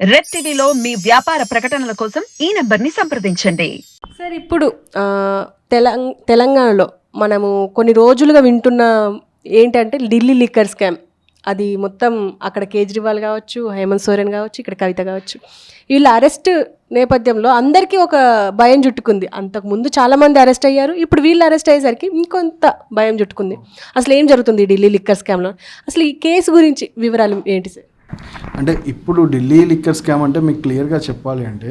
Red టీవీలో మీ వ్యాపార ప్రకటనల కోసం ఈ నెంబర్ని సంప్రదించండి. సార్ ఇప్పుడు తెలంగాణలో మనము కొన్ని రోజులుగా వింటున్న ఏంటంటే ఢిల్లీ లిక్కర్ స్కామ్. అది మొత్తం అక్కడ కేజ్రీవాల్ కావచ్చు హేమంత్ సోరెన్ కావచ్చు ఇక్కడ కవిత కావచ్చు. వీళ్ళ అరెస్ట్ నేపథ్యంలో అందరికీ ఒక భయం చుట్టుకుంది. అంతకుముందు చాలామంది అరెస్ట్ అయ్యారు ఇప్పుడు వీళ్ళు అరెస్ట్ అయ్యేసరికి ఇంకొంత భయం చుట్టుకుంది. అసలు ఏం జరుగుతుంది ఢిల్లీ లిక్కర్ స్కామ్లో? అసలు ఈ కేసు గురించి వివరాలు ఏంటి సార్? అంటే ఇప్పుడు ఢిల్లీ లిక్కర్ స్కామ్ అంటే మీకు క్లియర్గా చెప్పాలి అంటే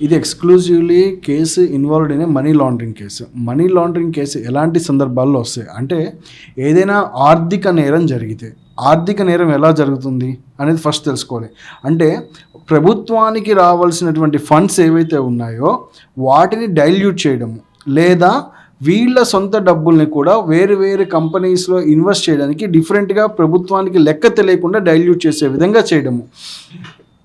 ఇది ఎక్స్క్లూజివ్లీ కేసు ఇన్వాల్వ్డ్ అయిన money laundering case money laundering case ఎలాంటి సందర్భాల్లో వస్తాయి? అంటే ఏదైనా ఆర్థిక నేరం జరిగితే ఆర్థిక నేరం ఎలా జరుగుతుంది అనేది ఫస్ట్ తెలుసుకోవాలి. అంటే ప్రభుత్వానికి రావాల్సినటువంటి ఫండ్స్ ఏవైతే ఉన్నాయో వాటిని డైల్యూట్ చేయడము లేదా వీళ్ళ సొంత డబ్బుల్ని కూడా వేరు వేరు కంపెనీస్లో ఇన్వెస్ట్ చేయడానికి డిఫరెంట్గా ప్రభుత్వానికి లెక్క తెలియకుండా డైల్యూట్ చేసే విధంగా చేయడము.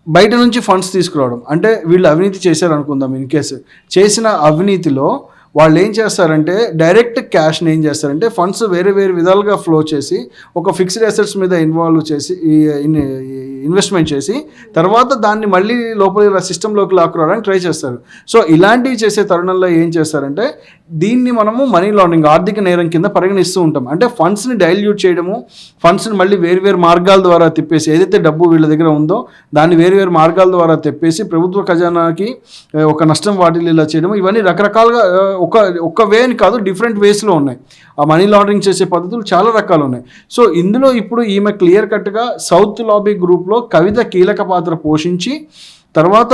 బయట నుంచి ఫండ్స్ తీసుకురావడం. అంటే వీళ్ళు అవినీతి చేశారు అనుకుందాం ఇన్ కేసు చేసిన అవినీతిలో వాళ్ళు ఏం చేస్తారంటే డైరెక్ట్ క్యాష్ని ఏం చేస్తారంటే ఫండ్స్ వేరే వేరే విధాలుగా ఫ్లో చేసి ఒక ఫిక్స్డ్ అసెట్స్ మీద ఇన్వాల్వ్ చేసి ఇన్వెస్ట్మెంట్ చేసి తర్వాత దాన్ని మళ్ళీ లోపల సిస్టంలోకి లాక్కురావడానికి ట్రై చేస్తారు. సో ఇలాంటివి చేసే తరుణంలో ఏం చేస్తారంటే దీన్ని మనము మనీ లాండరింగ్ ఆర్థిక నేరం కింద పరిగణిస్తూ ఉంటాం. అంటే ఫండ్స్ని డైల్యూట్ చేయడము ఫండ్స్ని మళ్ళీ వేరు వేరు మార్గాల ద్వారా తిప్పేసి ఏదైతే డబ్బు వీళ్ళ దగ్గర ఉందో దాన్ని వేరు వేరు మార్గాల ద్వారా తెప్పేసి ప్రభుత్వ ఖజానాకి ఒక నష్టం వాటిల్లు ఇలా చేయడం ఇవన్నీ రకరకాలుగా ఒక ఒక వే అని కాదు డిఫరెంట్ వేస్లో ఉన్నాయి. ఆ మనీ లాండరింగ్ చేసే పద్ధతులు చాలా రకాలు ఉన్నాయి. సో ఇందులో ఇప్పుడు ఈమె క్లియర్ కట్గా సౌత్ లాబీ గ్రూప్ గ్రూప్లో కవిత కీలక పాత్ర పోషించి తర్వాత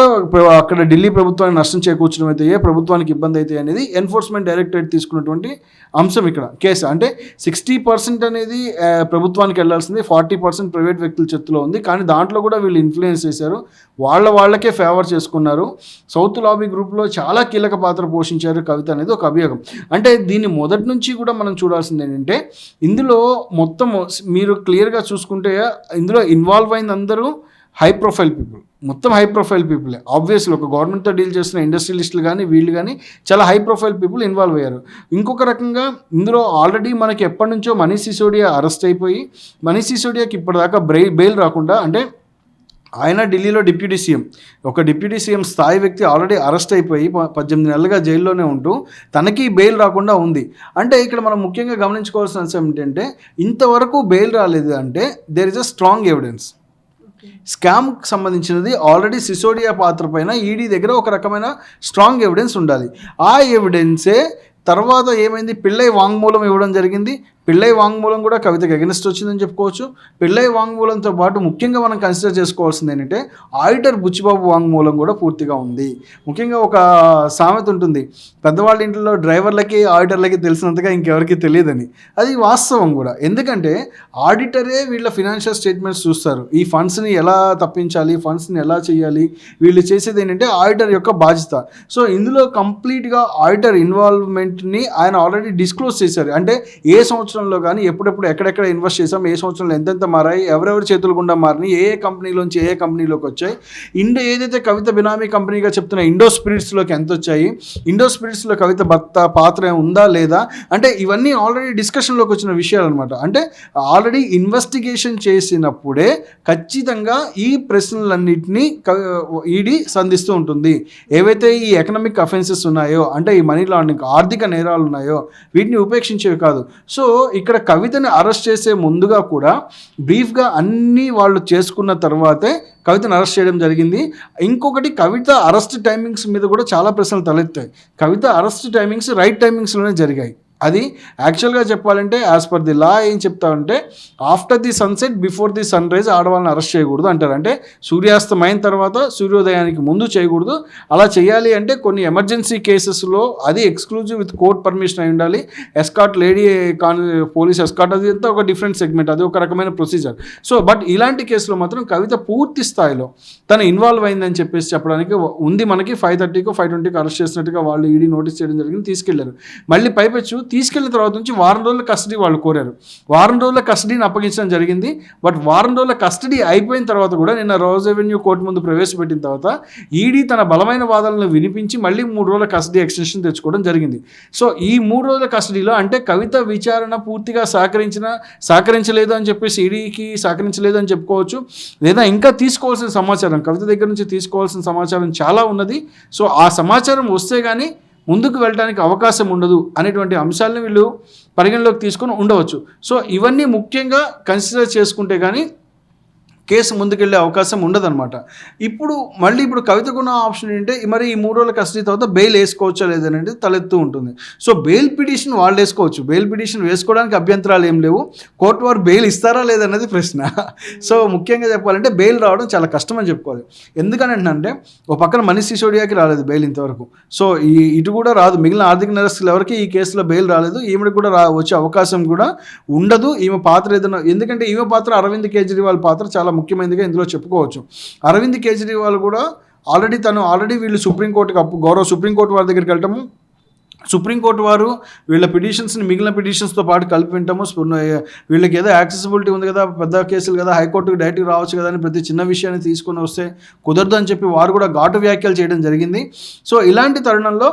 అక్కడ ఢిల్లీ ప్రభుత్వానికి నష్టం చేకూర్చడం అయితే ఏ ప్రభుత్వానికి ఇబ్బంది అయితే అనేది ఎన్ఫోర్స్మెంట్ డైరెక్టరేట్ తీసుకున్నటువంటి అంశం ఇక్కడ. కేసు అంటే సిక్స్టీ పర్సెంట్ అనేది ప్రభుత్వానికి వెళ్ళాల్సింది ఫార్టీ పర్సెంట్ ప్రైవేట్ వ్యక్తుల చేతిలో ఉంది. కానీ దాంట్లో కూడా వీళ్ళు ఇన్ఫ్లుయెన్స్ చేశారు. వాళ్ళ వాళ్ళకే ఫేవర్ చేసుకున్నారు. సౌత్ లాబీ గ్రూప్లో చాలా కీలక పాత్ర పోషించారు కవిత అనేది ఒక అభియోగం. అంటే దీన్ని మొదటి నుంచి కూడా మనం చూడాల్సింది ఏంటంటే ఇందులో మొత్తం మీరు క్లియర్గా చూసుకుంటే ఇందులో ఇన్వాల్వ్ అయింది అందరూ హై ప్రొఫైల్ పీపుల్ మొత్తం హై ప్రొఫైల్ పీపులే ఆబ్వియస్లీ ఒక గవర్నమెంట్తో డీల్ చేస్తున్న ఇండస్ట్రియలిస్టులు కానీ వీళ్ళు కానీ చాలా హై ప్రొఫైల్ పీపుల్ ఇన్వాల్వ్ అయ్యారు. ఇంకొక రకంగా ఇందులో ఆల్రెడీ మనకి ఎప్పటి నుంచో మనీష్ సిసోడియా అరెస్ట్ అయిపోయి మనీష్ సిసోడియాకి ఇప్పటిదాకా బ్రై బెయిల్ రాకుండా అంటే ఆయన ఢిల్లీలో డిప్యూటీ సీఎం. ఒక డిప్యూటీ సీఎం స్థాయి వ్యక్తి ఆల్రెడీ అరెస్ట్ అయిపోయి ప- పద్దెనిమిది నెలలుగా జైల్లోనే ఉంటూ తనకి బెయిల్ రాకుండా ఉంది. అంటే ఇక్కడ మనం ముఖ్యంగా గమనించుకోవాల్సిన అంశం ఏంటంటే ఇంతవరకు బెయిల్ రాలేదు అంటే there is a strong evidence స్కామ్కి సంబంధించినది ఆల్రెడీ సిసోడియా పాత్ర పైన ఈడీ దగ్గర ఒక రకమైన స్ట్రాంగ్ ఎవిడెన్స్ ఉండాలి. ఆ ఎవిడెన్సే తర్వాత ఏమైంది? పిల్లై వాంగ్మూలం ఇవ్వడం జరిగింది. పిళ్ళై వాంగ్మూలం కూడా కవితకి అగెనిస్ట్ వచ్చిందని చెప్పుకోవచ్చు. పిళ్ళై వాంగ్మూలంతో పాటు ముఖ్యంగా మనం కన్సిడర్ చేసుకోవాల్సింది ఏంటంటే ఆడిటర్ బుచ్చిబాబు వాంగ్మూలం కూడా పూర్తిగా ఉంది. ముఖ్యంగా ఒక సామెత ఉంటుంది పెద్దవాళ్ళ ఇంట్లో డ్రైవర్లకి ఆడిటర్లకి తెలిసినంతగా ఇంకెవరికి తెలియదని. అది వాస్తవం కూడా. ఎందుకంటే ఆడిటరే వీళ్ళ ఫినాన్షియల్ స్టేట్మెంట్స్ చూస్తారు. ఈ ఫండ్స్ని ఎలా తప్పించాలి ఫండ్స్ని ఎలా చేయాలి వీళ్ళు చేసేది ఏంటంటే ఆడిటర్ యొక్క బాధ్యత. సో ఇందులో కంప్లీట్గా ఆడిటర్ ఇన్వాల్వ్మెంట్ని ఆయన ఆల్రెడీ డిస్క్లోజ్ చేశారు. అంటే ఏ సంవత్సరం సంవత్సరంలో కానీ ఎప్పుడెప్పుడు ఎక్కడెక్కడ ఇన్వెస్ట్ చేసాం ఏ సంవత్సరంలో ఎంతెంత మారాయి ఎవరెవరి చేతులు గుండా మారినాయి ఏ ఏ కంపెనీలోంచి ఏ ఏ కంపెనీలోకి వచ్చాయి. ఇండో ఏదైతే కవిత బినామీ కంపెనీగా చెప్తున్న ఇండో స్పిరిట్స్లోకి ఎంత వచ్చాయి ఇండో స్పిరిట్స్లో కవిత భర్త పాత్ర ఉందా లేదా అంటే ఇవన్నీ ఆల్రెడీ డిస్కషన్లోకి వచ్చిన విషయాలు అనమాట అంటే ఆల్రెడీ ఇన్వెస్టిగేషన్ చేసినప్పుడే ఖచ్చితంగా ఈ ప్రశ్నలన్నింటినీ ఈడీ సంధిస్తూ ఉంటుంది. ఏవైతే ఈ ఎకనామిక్ అఫెన్సెస్ ఉన్నాయో అంటే ఈ మనీ లాండరింగ్ ఆర్థిక నేరాలు ఉన్నాయో వీటిని ఉపేక్షించేవి కాదు. సో ఇక్కడ కవితని అరెస్ట్ చేసే ముందుగా కూడా బ్రీఫ్గా అన్నీ వాళ్ళు చేసుకున్న తర్వాతే కవితను అరెస్ట్ చేయడం జరిగింది. ఇంకొకటి కవిత అరెస్ట్ టైమింగ్స్ మీద కూడా చాలా ప్రశ్నలు తలెత్తాయి. కవిత అరెస్ట్ టైమింగ్స్ రైట్ టైమింగ్స్లోనే జరిగాయి. అది యాక్చువల్గా చెప్పాలంటే యాజ్ పర్ ది లా ఏం చెప్తామంటే after the sunset before the sunrise ఆడవాళ్ళని అరెస్ట్ చేయకూడదు అంటారు. అంటే సూర్యాస్తమైన తర్వాత సూర్యోదయానికి ముందు చేయకూడదు. అలా చేయాలి అంటే కొన్ని ఎమర్జెన్సీ కేసెస్లో అది ఎక్స్క్లూజివ్ విత్ కోర్ట్ పర్మిషన్ అయి ఉండాలి. Escort lady con police escort అది అంతా ఒక డిఫరెంట్ సెగ్మెంట్ అది ఒక రకమైన ప్రొసీజర్ సో బట్ ఇలాంటి కేసులో మాత్రం కవిత పూర్తి స్థాయిలో తను ఇన్వాల్వ్ అయిందని చెప్పేసి చెప్పడానికి ఉంది మనకి. ఫైవ్ థర్టీకి ఫైవ్ ట్వంటీకి అరెస్ట్ చేసినట్టుగా వాళ్ళు ఈడీ నోటీస్ చేయడం జరిగింది తీసుకెళ్ళారు. మళ్ళీ పైపెచ్చు తీసుకెళ్ళిన తర్వాత నుంచి వారం రోజుల కస్టడీ వాళ్ళు కోరారు. వారం రోజుల కస్టడీని అప్పగించడం జరిగింది. బట్ వారం రోజుల కస్టడీ అయిపోయిన తర్వాత కూడా నిన్న రోజ్ రెవెన్యూ కోర్టు ముందు ప్రవేశపెట్టిన తర్వాత ఈడీ తన బలమైన వాదనలను వినిపించి మళ్ళీ మూడు రోజుల కస్టడీ ఎక్స్టెన్షన్ తెచ్చుకోవడం జరిగింది. సో ఈ మూడు రోజుల కస్టడీలో అంటే కవిత విచారణ పూర్తిగా సహకరించిన సహకరించలేదు అని చెప్పేసి ఈడీకి సహకరించలేదు అని చెప్పుకోవచ్చు. లేదా ఇంకా తీసుకోవాల్సిన సమాచారం కవిత దగ్గర నుంచి తీసుకోవాల్సిన సమాచారం చాలా ఉన్నది. సో ఆ సమాచారం వస్తే కానీ ముందుకు వెళ్ళడానికి అవకాశం ఉండదు అనేటువంటి అంశాలను వీళ్ళు పరిగణలోకి తీసుకొని ఉండవచ్చు. సో ఇవన్నీ ముఖ్యంగా కన్సిడర్ చేసుకుంటే కానీ కేసు ముందుకెళ్ళే అవకాశం ఉండదన్నమాట. ఇప్పుడు మళ్ళీ ఇప్పుడు కవితకున్న ఆప్షన్ ఏంటంటే మరి ఈ మూడు రోజుల కస్టడీ తర్వాత బెయిల్ వేసుకోవచ్చా లేదనేది తలెత్తు ఉంటుంది. సో బెయిల్ పిటిషన్ వాళ్ళు వేసుకోవచ్చు. బెయిల్ పిటిషన్ వేసుకోవడానికి అభ్యంతరాలు ఏం లేవు. కోర్టు వారు బెయిల్ ఇస్తారా లేదన్నది ప్రశ్న. సో ముఖ్యంగా చెప్పాలంటే బెయిల్ రావడం చాలా కష్టం అని చెప్పుకోవాలి. ఎందుకని అంటే ఒక పక్కన మనీష్ సిసోడియాకి రాలేదు బెయిల్ ఇంతవరకు. సో ఈ ఇటు కూడా రాదు. మిగిలిన ఆర్థిక నేరస్తులు ఎవరికి ఈ కేసులో బెయిల్ రాలేదు. ఈమెకి కూడా రా వచ్చే అవకాశం కూడా ఉండదు. ఈమె పాత్ర ఏదైనా ఎందుకంటే ఈమె పాత్ర అరవింద్ కేజ్రీవాల్ పాత్ర చాలా ముఖ్యమైనదిగా ఇందులో చెప్పుకోవచ్చు. అరవింద్ కేజ్రీవాల్ కూడా ఆల్రెడీ తను ఆల్రెడీ వీళ్ళు సుప్రీంకోర్టుకి అప్పు గౌరవ సుప్రీంకోర్టు వారి దగ్గరికి వెళ్ళటము సుప్రీంకోర్టు వారు వీళ్ళ పిటిషన్స్ని మిగిలిన పిటిషన్స్తో పాటు కలిపి వింటాము వీళ్ళకి ఏదో యాక్సెసిబిలిటీ ఉంది కదా పెద్ద కేసులు కదా హైకోర్టుకి డైరెక్ట్గా రావచ్చు కదా అని ప్రతి చిన్న విషయాన్ని తీసుకొని వస్తే కుదరదు అని చెప్పి వారు కూడా ఘాటు వ్యాఖ్యలు చేయడం జరిగింది. సో ఇలాంటి తరుణంలో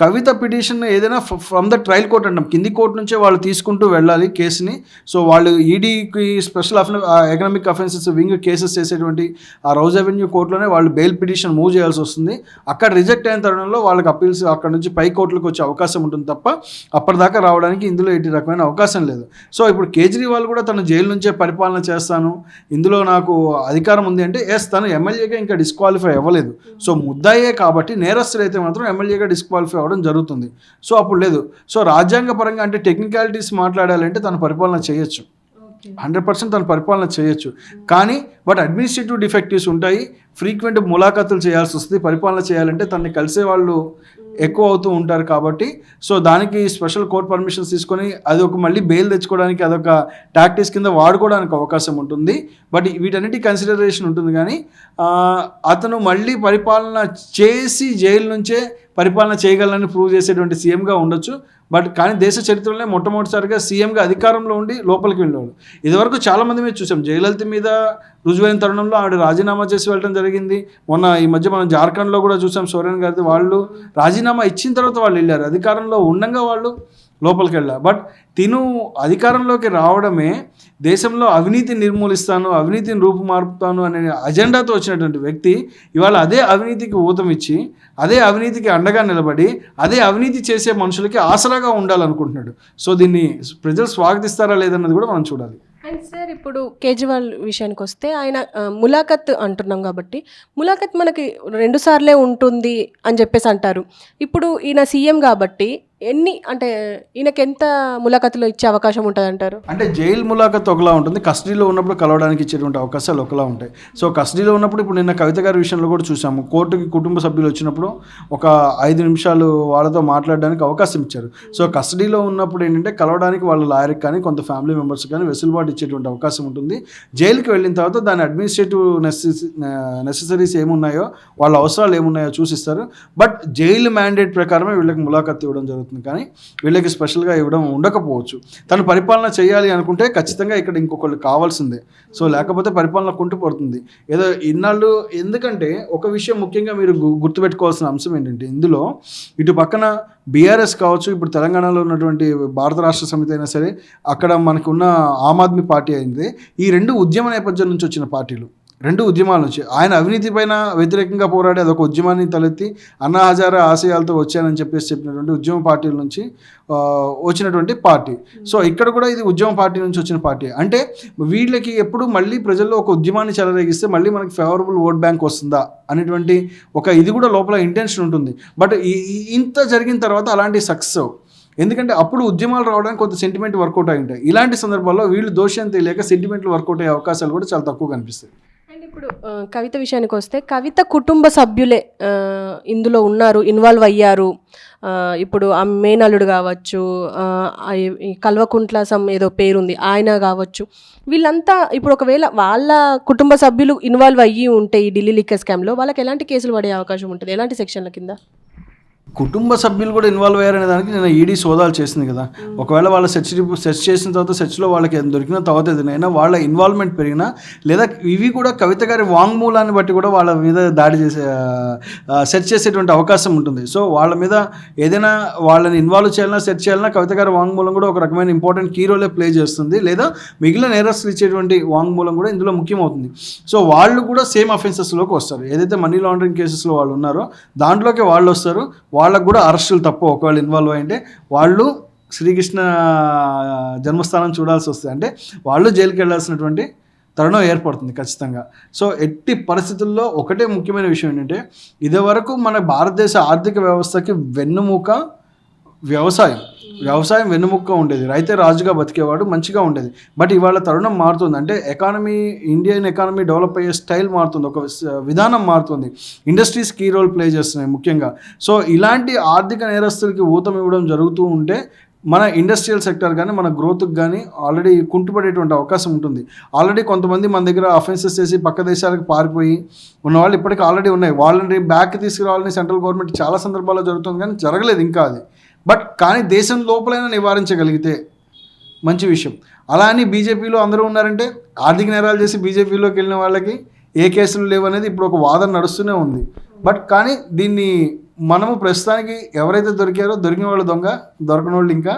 కవిత పిటిషన్ ఏదైనా ఫ్రమ్ ద ట్రయల్ కోర్ట్ అంటాం. కింది కోర్టు నుంచే వాళ్ళు తీసుకుంటూ వెళ్ళాలి కేసుని. సో వాళ్ళు ఈడీకి స్పెషల్ అఫెన్ ఎకనామిక్ అఫెన్సెస్ వింగ్ కేసెస్ చేసేటువంటి ఆ రౌజ్ అవెన్యూ కోర్టులోనే వాళ్ళు బెయిల్ పిటిషన్ మూవ్ చేయాల్సి వస్తుంది. అక్కడ రిజెక్ట్ అయిన తరుణంలో వాళ్ళకి అప్పీల్స్ అక్కడ నుంచి పై కోర్టులకు వచ్చే అవకాశం ఉంటుంది తప్ప అప్పటిదాకా రావడానికి ఇందులో ఎట్టి రకమైన అవకాశం లేదు. సో ఇప్పుడు కేజ్రీవాల్ కూడా తను జైలు నుంచే పరిపాలన చేస్తాను. ఇందులో నాకు అధికారం ఉంది అంటే ఎస్ తను ఎమ్మెల్యేగా ఇంకా డిస్క్వాలిఫై అవ్వలేదు. సో ముద్దాయే కాబట్టి నేరస్తులు అయితే మాత్రం ఎమ్మెల్యేగా డిస్క్వాలిఫై అవ్వడం జరుగుతుంది. సో అప్పుడు లేదు. సో రాజ్యాంగ పరంగా అంటే టెక్నికాలిటీస్ మాట్లాడాలంటే తను పరిపాలన చేయొచ్చు. హండ్రెడ్ పర్సెంట్ తను పరిపాలన చేయొచ్చు. కానీ బట్ అడ్మినిస్ట్రేటివ్ డిఫెక్టివ్స్ ఉంటాయి. ఫ్రీక్వెంట్ ములాఖాతులు చేయాల్సి వస్తుంది. పరిపాలన చేయాలంటే తనని కలిసే వాళ్ళు ఎక్కువ అవుతూ ఉంటారు కాబట్టి. సో దానికి స్పెషల్ కోర్ట్ పర్మిషన్స్ తీసుకొని అది ఒక మళ్ళీ బెయిల్ తెచ్చుకోవడానికి అదొక టాక్టిక్స్ కింద వాడుకోవడానికి అవకాశం ఉంటుంది. బట్ వీటన్నిటి కన్సిడరేషన్ ఉంటుంది. కానీ అతను మళ్ళీ పరిపాలన చేసి జైలు నుంచే పరిపాలన చేయగలని ప్రూవ్ చేసేటువంటి సీఎంగా ఉండొచ్చు. బట్ కానీ దేశ చరిత్రలోనే మొట్టమొదటిసారిగా సీఎంగా అధికారంలో ఉండి లోపలికి వెళ్ళేవాడు ఇదివరకు చాలామంది మీద చూసాం. జయలలిత మీద రుజువైన తరుణంలో ఆవిడ రాజీనామా చేసి వెళ్ళడం జరిగింది. మొన్న ఈ మధ్య మనం జార్ఖండ్లో కూడా చూసాం సోరెన్ గారిది. వాళ్ళు రాజీనామా ఇచ్చిన తర్వాత వాళ్ళు వెళ్ళారు. అధికారంలో ఉండగా వాళ్ళు లోపలికి వెళ్ళా బట్ తిను అధికారంలోకి రావడమే దేశంలో అవినీతి నిర్మూలిస్తాను అవినీతిని రూపుమార్పుతాను అనే అజెండాతో వచ్చినటువంటి వ్యక్తి ఇవాళ అదే అవినీతికి ఊతం ఇచ్చి అదే అవినీతికి అండగా నిలబడి అదే అవినీతి చేసే మనుషులకి ఆసరాగా ఉండాలనుకుంటున్నాడు. సో దీన్ని ప్రజలు స్వాగతిస్తారా లేదన్నది కూడా మనం చూడాలి. అండ్ సార్ ఇప్పుడు కేజ్రీవాల్ విషయానికి వస్తే ఆయన ములాఖత్ అంటున్నాం కాబట్టి ములాఖత్ మనకి రెండుసార్లే ఉంటుంది అని చెప్పేసి అంటారు. ఇప్పుడు ఈయన సీఎం కాబట్టి ఎన్ని అంటే ఈయనకి ఎంత ములాఖతులు ఇచ్చే అవకాశం ఉంటుంది అంటారు అంటే జైలు ములాఖత్ ఒకలా ఉంటుంది కస్టడీలో ఉన్నప్పుడు కలవడానికి ఇచ్చేటువంటి అవకాశాలు ఒకలా ఉంటాయి. సో కస్టడీలో ఉన్నప్పుడు ఇప్పుడు నిన్న కవిత గారి విషయంలో కూడా చూసాము. కోర్టుకి కుటుంబ సభ్యులు వచ్చినప్పుడు ఒక ఐదు నిమిషాలు వాళ్ళతో మాట్లాడడానికి అవకాశం ఇచ్చారు. సో కస్టడీలో ఉన్నప్పుడు ఏంటంటే కలవడానికి వాళ్ళ లాయర్కి కానీ కొంత ఫ్యామిలీ మెంబర్స్ కానీ వెసులుబాటు ఇచ్చేటువంటి అవకాశం ఉంటుంది. జైలుకి వెళ్ళిన తర్వాత దాని అడ్మినిస్ట్రేటివ్ నెసెసరీ నెసెసరీస్ ఏమున్నాయో వాళ్ళ అవసరాలు ఏమున్నాయో చూసిస్తారు. బట్ జైలు మ్యాండేట్ ప్రకారమే వీళ్ళకి ములాఖత్ ఇవ్వడం జరుగుతుంది. కానీ వీళ్ళకి స్పెషల్గా ఇవ్వడం ఉండకపోవచ్చు. తను పరిపాలన చేయాలి అనుకుంటే ఖచ్చితంగా ఇక్కడ ఇంకొకళ్ళు కావాల్సిందే. సో లేకపోతే పరిపాలన కుంటుపడుతుంది. ఏదో ఇన్నాళ్ళు ఎందుకంటే ఒక విషయం ముఖ్యంగా మీరు గు- గుర్తుపెట్టుకోవాల్సిన అంశం ఏంటంటే ఇందులో ఇటు పక్కన బీఆర్ఎస్ కావచ్చు ఇప్పుడు తెలంగాణలో ఉన్నటువంటి భారత రాష్ట్ర సమితి అయినా సరే అక్కడ మనకున్న ఆమ్ ఆద్మీ పార్టీ అయింది. ఈ రెండు ఉద్యమ నేపథ్యం నుంచి వచ్చిన పార్టీలు. రెండు ఉద్యమాల నుంచి ఆయన అవినీతి పైన వ్యతిరేకంగా పోరాడి అదొక ఉద్యమాన్ని తలెత్తి అన్నా హజారా ఆశయాలతో వచ్చానని చెప్పేసి చెప్పినటువంటి ఉద్యమ పార్టీల నుంచి వచ్చినటువంటి పార్టీ. సో ఇక్కడ కూడా ఇది ఉద్యమ పార్టీ నుంచి వచ్చిన పార్టీ. అంటే వీళ్ళకి ఎప్పుడు మళ్ళీ ప్రజల్లో ఒక ఉద్యమాన్ని చెలరేగిస్తే మళ్ళీ మనకి ఫేవరబుల్ ఓట్ బ్యాంక్ వస్తుందా అనేటువంటి ఒక ఇది కూడా లోపల ఇంటెన్షన్ ఉంటుంది. బట్ ఈ- ఇంత జరిగిన తర్వాత అలాంటి సక్సెస్ ఎందుకంటే అప్పుడు ఉద్యమాలు రావడానికి కొంత సెంటిమెంట్ వర్కౌట్ అయి ఉంటాయి. ఇలాంటి సందర్భాల్లో వీళ్ళు దోషం తెలియక సెంటిమెంట్లు వర్కౌట్ అయ్యే అవకాశాలు కూడా చాలా తక్కువ కనిపిస్తాయి. ఇప్పుడు కవిత విషయానికి వస్తే కవిత కుటుంబ సభ్యులే ఇందులో ఉన్నారు ఇన్వాల్వ్ అయ్యారు. ఇప్పుడు ఆ మేనల్లుడు కావచ్చు కల్వకుంట్ల సమ్ ఏదో పేరుంది ఆయన కావచ్చు. వీళ్ళంతా ఇప్పుడు ఒకవేళ వాళ్ళ కుటుంబ సభ్యులు ఇన్వాల్వ్ అయ్యి ఉంటే ఈ ఢిల్లీ లిక్కర్ స్కామ్లో వాళ్ళకి ఎలాంటి కేసులు పడే అవకాశం ఉంటుంది? ఎలాంటి సెక్షన్ల కింద? కుటుంబ సభ్యులు కూడా ఇన్వాల్వ్ అయ్యారనే దానికి నేను ఈడీ సోదాలు చేసింది కదా. ఒకవేళ వాళ్ళ సెర్చ్ సెర్చ్ చేసిన తర్వాత సెర్చ్లో వాళ్ళకి ఏం దొరికిన తర్వాత ఏదైనా వాళ్ళ ఇన్వాల్వ్మెంట్ పెరిగినా లేదా ఇవి కూడా కవిత గారి వాంగ్మూలాన్ని బట్టి కూడా వాళ్ళ మీద దాడి చేసే సెర్చ్ చేసేటువంటి అవకాశం ఉంటుంది. సో వాళ్ళ మీద ఏదైనా వాళ్ళని ఇన్వాల్వ్ చేయాలన్నా సెర్చ్ చేయాలన్నా కవిత గారి వాంగ్మూలం కూడా ఒక రకమైన ఇంపార్టెంట్ కీ రోలే ప్లే చేస్తుంది. లేదా మిగిలిన నేరస్తులు ఇచ్చేటువంటి వాంగ్మూలం కూడా ఇందులో ముఖ్యమవుతుంది. సో వాళ్ళు కూడా సేమ్ అఫెన్సెస్లోకి వస్తారు. ఏదైతే మనీ లాండరింగ్ కేసెస్లో వాళ్ళు ఉన్నారో దాంట్లోకి వాళ్ళు వస్తారు. వాళ్ళకు కూడా అరెస్టులు తప్ప. ఒకవేళ ఇన్వాల్వ్ అయింటే వాళ్ళు శ్రీకృష్ణ జన్మస్థానం చూడాల్సి వస్తుంది. అంటే వాళ్ళు జైలుకి వెళ్ళాల్సినటువంటి తరుణం ఏర్పడుతుంది ఖచ్చితంగా. సో ఎట్టి పరిస్థితుల్లో ఒకటే ముఖ్యమైన విషయం ఏంటంటే ఇదివరకు మన భారతదేశ ఆర్థిక వ్యవస్థకి వెన్నుముక వ్యవసాయం. వ్యవసాయం వెన్నుముక్క ఉండేది. రైతే రాజుగా బతికేవాడు మంచిగా ఉండేది. బట్ ఇవాళ తరుణం మారుతుంది. అంటే ఎకానమీ ఇండియన్ ఎకానమీ డెవలప్ అయ్యే స్టైల్ మారుతుంది. ఒక విధానం మారుతుంది. ఇండస్ట్రీస్ కీ రోల్ ప్లే చేస్తున్నాయి ముఖ్యంగా. సో ఇలాంటి ఆర్థిక నేరస్తులకి ఊతం ఇవ్వడం జరుగుతూ ఉంటే మన ఇండస్ట్రియల్ సెక్టర్ కానీ మన గ్రోత్కి కానీ ఆల్రెడీ కుంటుపడేటువంటి అవకాశం ఉంటుంది. ఆల్రెడీ కొంతమంది మన దగ్గర అఫెన్సెస్ చేసి పక్క దేశాలకు పారిపోయి ఉన్న వాళ్ళు ఇప్పటికీ ఆల్రెడీ ఉన్నాయి. వాళ్ళని బ్యాక్ తీసుకురావాలని సెంట్రల్ గవర్నమెంట్ చాలా సందర్భాల్లో జరుగుతుంది కానీ జరగలేదు ఇంకా అది. బట్ కానీ దేశం లోపలైనా నివారించగలిగితే మంచి విషయం. అలా అని బీజేపీలో అందరూ ఉన్నారంటే ఆర్థిక నేరాలు చేసి బీజేపీలోకి వెళ్ళిన వాళ్ళకి ఏ కేసులు లేవు అనేది ఇప్పుడు ఒక వాదన నడుస్తూనే ఉంది. బట్ కానీ దీన్ని మనము ప్రస్తుతానికి ఎవరైతే దొరికారో దొరికిన వాళ్ళు దొంగ దొరకని వాళ్ళు ఇంకా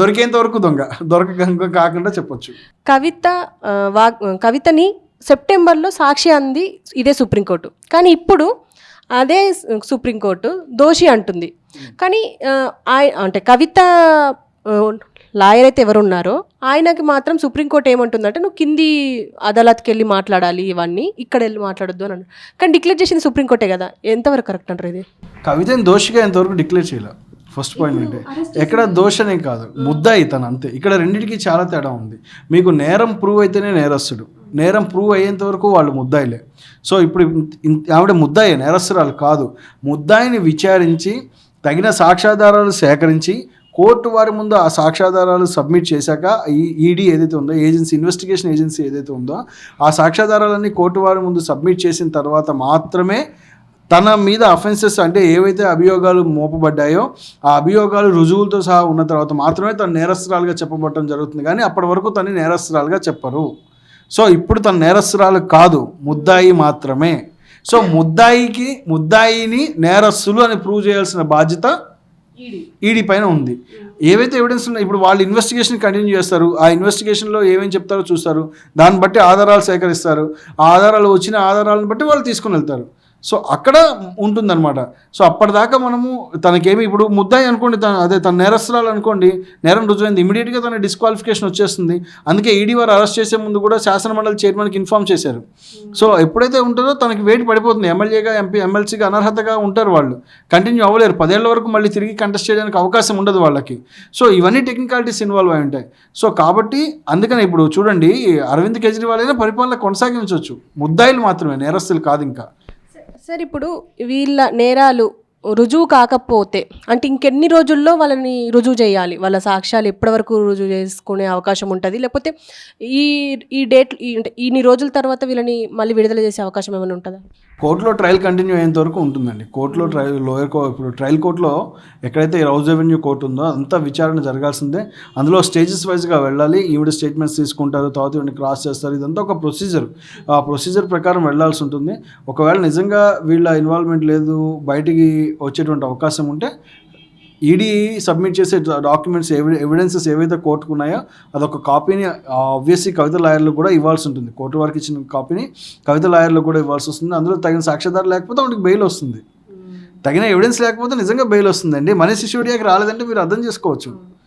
దొరికేంత వరకు దొంగ దొరక కాకుండా చెప్పొచ్చు. కవిత వా కవితని సెప్టెంబర్లో సాక్షి అంది ఇదే సుప్రీంకోర్టు. కానీ ఇప్పుడు అదే సుప్రీంకోర్టు దోషి అంటుంది. కానీ అంటే కవిత లాయర్ అయితే ఎవరు ఉన్నారో ఆయనకి మాత్రం సుప్రీంకోర్టు ఏమంటుందంటే నువ్వు కింది అదాలత్కి వెళ్ళి మాట్లాడాలి ఇవన్నీ ఇక్కడ వెళ్ళి మాట్లాడొద్దు అని అన్నారు కానీ డిక్లేర్ చేసింది సుప్రీంకోర్టే కదా ఎంతవరకు కరెక్ట్ అంటారు ఇది? కవితని దోషిగా ఇంతవరకు డిక్లేర్ చేయలే. ఫస్ట్ పాయింట్ అంటే ఎక్కడ దోషనే కాదు ముద్దాయి తను అంతే. ఇక్కడ రెండింటికి చాలా తేడా ఉంది. మీకు నేరం ప్రూవ్ అయితేనే నేరస్తుడు. నేరం ప్రూవ్ అయ్యేంత వరకు వాళ్ళు ముద్దాయిలే. సో ఇప్పుడు ఆవిడ ముద్దాయి నేరస్తురాలు కాదు. ముద్దాయిని విచారించి తగిన సాక్ష్యాధారాలు సేకరించి కోర్టు వారి ముందు ఆ సాక్ష్యాధారాలు సబ్మిట్ చేశాక ఈ ఈడీ ఏదైతే ఉందో ఏజెన్సీ ఇన్వెస్టిగేషన్ ఏజెన్సీ ఏదైతే ఉందో ఆ సాక్ష్యాధారాలన్నీ కోర్టు వారి ముందు సబ్మిట్ చేసిన తర్వాత మాత్రమే తన మీద అఫెన్సెస్ అంటే ఏవైతే అభియోగాలు మోపబడ్డాయో ఆ అభియోగాలు రుజువులతో సహా ఉన్న తర్వాత మాత్రమే తను నేరస్తురాలుగా చెప్పబడటం జరుగుతుంది. కానీ అప్పటి వరకు తను నేరస్తురాలుగా చెప్పరు. సో ఇప్పుడు తన నేరస్తురాలు కాదు ముద్దాయి మాత్రమే. సో ముద్దాయికి ముద్దాయిని నేరస్తులు అని ప్రూవ్ చేయాల్సిన బాధ్యత ఈడీ. పైన ఉంది. ఏవైతే ఎవిడెన్స్ ఉన్నాయి ఇప్పుడు వాళ్ళు ఇన్వెస్టిగేషన్ కంటిన్యూ చేస్తారు. ఆ ఇన్వెస్టిగేషన్లో ఏమేమి చెప్తారో చూస్తారు. దాన్ని బట్టి ఆధారాలు సేకరిస్తారు. ఆ ఆధారాలు వచ్చిన ఆధారాలను బట్టి వాళ్ళు తీసుకుని వెళ్తారు. సో అక్కడ ఉంటుందన్నమాట. సో అప్పటిదాకా మనము తనకేమి ఇప్పుడు ముద్దాయి అనుకోండి తన అదే తన నేరస్తురాలు అనుకోండి నేరం రుజువైంది ఇమీడియట్గా తన డిస్క్వాలిఫికేషన్ వచ్చేస్తుంది. అందుకే ఈడీ వారు అరెస్ట్ చేసే ముందు కూడా శాసన మండలి చైర్మన్కి ఇన్ఫామ్ చేశారు. సో ఎప్పుడైతే ఉంటుందో తనకి వెయిట్ పడిపోతుంది. ఎమ్మెల్యేగా ఎంపీ ఎమ్మెల్సీగా అనర్హతగా ఉంటారు వాళ్ళు. కంటిన్యూ అవ్వలేరు. పదేళ్ళ వరకు మళ్ళీ తిరిగి కంటెస్ట్ చేయడానికి అవకాశం ఉండదు వాళ్ళకి. సో ఇవన్నీ టెక్నికాలిటీస్ ఇన్వాల్వ్ అయి ఉంటాయి. సో కాబట్టి అందుకని ఇప్పుడు చూడండి అరవింద్ కేజ్రీవాల్ అయినా పరిపాలన కొనసాగించవచ్చు. ముద్దాయిలు మాత్రమే నేరస్తులు కాదు ఇంకా. సార్ ఇప్పుడు వీళ్ళ నేరాలు రుజువు కాకపోతే అంటే ఇంకెన్ని రోజుల్లో వాళ్ళని రుజువు చేయాలి? వాళ్ళ సాక్ష్యాలు ఎప్పటి వరకు రుజువు చేసుకునే అవకాశం ఉంటుంది? లేకపోతే ఈ ఈ డేట్ అంటే ఇన్ని రోజుల తర్వాత వీళ్ళని మళ్ళీ విడుదల చేసే అవకాశం ఏమైనా ఉంటుందా? కోర్టులో ట్రయల్ కంటిన్యూ అయ్యేంత వరకు ఉంటుందండి. కోర్టులో ట్రయల్ లోయర్ కో ఇప్పుడు ట్రయల్ కోర్టులో ఎక్కడైతే హౌస్ రెవెన్యూ కోర్టు ఉందో అంతా విచారణ జరగాల్సిందే. అందులో స్టేజెస్ వైజ్గా వెళ్ళాలి ఈవిడ స్టేట్మెంట్స్ తీసుకుంటారు తర్వాత ఈవిడ క్రాస్ చేస్తారు ఇదంతా ఒక ప్రొసీజర్. ఆ ప్రొసీజర్ ప్రకారం వెళ్ళాల్సి ఉంటుంది. ఒకవేళ నిజంగా వీళ్ళ ఇన్వాల్వ్మెంట్ లేదు బయటికి వచ్చేటువంటి అవకాశం ఉంటే ఈడీ సబ్మిట్ చేసే డాక్యుమెంట్స్ ఎవి ఎవిడెన్సెస్ ఏవైతే కోర్టుకు ఉన్నాయో అదొక కాపీని ఆబ్వియస్లీ కవిత లాయర్లు కూడా ఇవ్వాల్సి ఉంటుంది. కోర్టు వారికి ఇచ్చిన కాపీని కవిత లాయర్లు కూడా ఇవ్వాల్సి వస్తుంది. అందులో తగిన సాక్ష్యాధారం లేకపోతే వాటికి బెయిల్ వస్తుంది. తగిన ఎవిడెన్స్ లేకపోతే నిజంగా బెయిల్ వస్తుందండి మనీ సిసోడియాకి రాలేదంటే మీరు అర్థం చేసుకోవచ్చు.